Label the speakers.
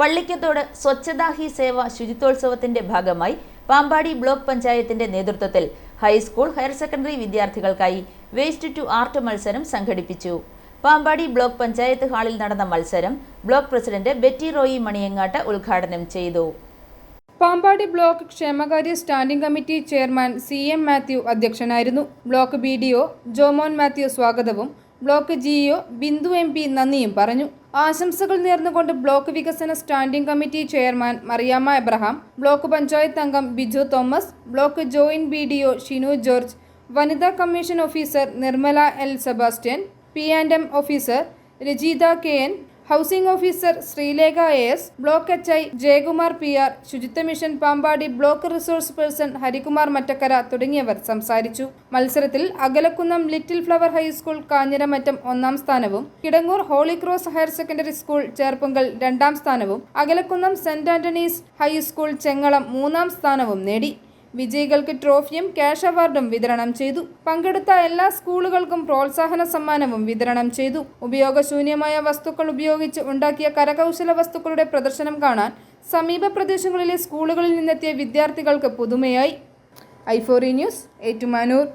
Speaker 1: പള്ളിക്കത്തോട് സ്വച്ഛതാ ഹി സേവ ശുചിത്വോത്സവത്തിന്റെ ഭാഗമായി പാമ്പാടി ബ്ലോക്ക് പഞ്ചായത്തിന്റെ നേതൃത്വത്തിൽ ഹൈസ്കൂൾ ഹയർ സെക്കൻഡറി വിദ്യാർത്ഥികൾക്കായി വേസ്റ്റ് ടു ആർട്ട് മത്സരം സംഘടിപ്പിച്ചു. പാമ്പാടി ബ്ലോക്ക് പഞ്ചായത്ത് ഹാളിൽ നടന്ന മത്സരം block president Betty Roy Maniyangattu ഉദ്ഘാടനം ചെയ്തു.
Speaker 2: പാമ്പാടി ബ്ലോക്ക് ക്ഷേമകാര്യ standing committee chairman C M Mathew അധ്യക്ഷനായിരുന്നു. Block B D O Jomon Mathew സ്വാഗതവും block GEO Bindu M P നന്ദിയും പറഞ്ഞു. ആശംസകൾ നേർന്നുകൊണ്ട് ബ്ലോക്ക് വികസന standing committee chairman Mariamma Abraham block panchayat അംഗം Biju Thomas block joint B D O Shinu George വനിതാ commission officer Nirmala L Sebastian P and M officer Rajitha K N housing officer Sreelekha A S block H I Jayakumar P R ശുചിത്വ mission Pampady block resource person Harikumar Mattakkara തുടങ്ങിയവർ സംസാരിച്ചു. മത്സരത്തിൽ Akalakunnam Little Flower High School Kanjiramattam ഒന്നാം സ്ഥാനവും Kidangoor Holy Cross Higher Secondary School Cherpunkal രണ്ടാം സ്ഥാനവും Akalakunnam Saint Antony's High School Chengalam മൂന്നാം സ്ഥാനവും നേടി. വിജയികൾക്ക് ട്രോഫിയും ക്യാഷ് അവാർഡും വിതരണം ചെയ്തു. പങ്കെടുത്ത എല്ലാ സ്കൂളുകൾക്കും പ്രോത്സാഹന സമ്മാനവും വിതരണം ചെയ്തു. ഉപയോഗശൂന്യമായ വസ്തുക്കൾ ഉപയോഗിച്ച് ഉണ്ടാക്കിയ കരകൗശല വസ്തുക്കളുടെ പ്രദർശനം കാണാൻ സമീപ പ്രദേശങ്ങളിലെ സ്കൂളുകളിൽ നിന്നെത്തിയ വിദ്യാർത്ഥികൾക്ക് പുതുമയായി. ഐഫോറി ന്യൂസ് ഏറ്റുമാനൂർ.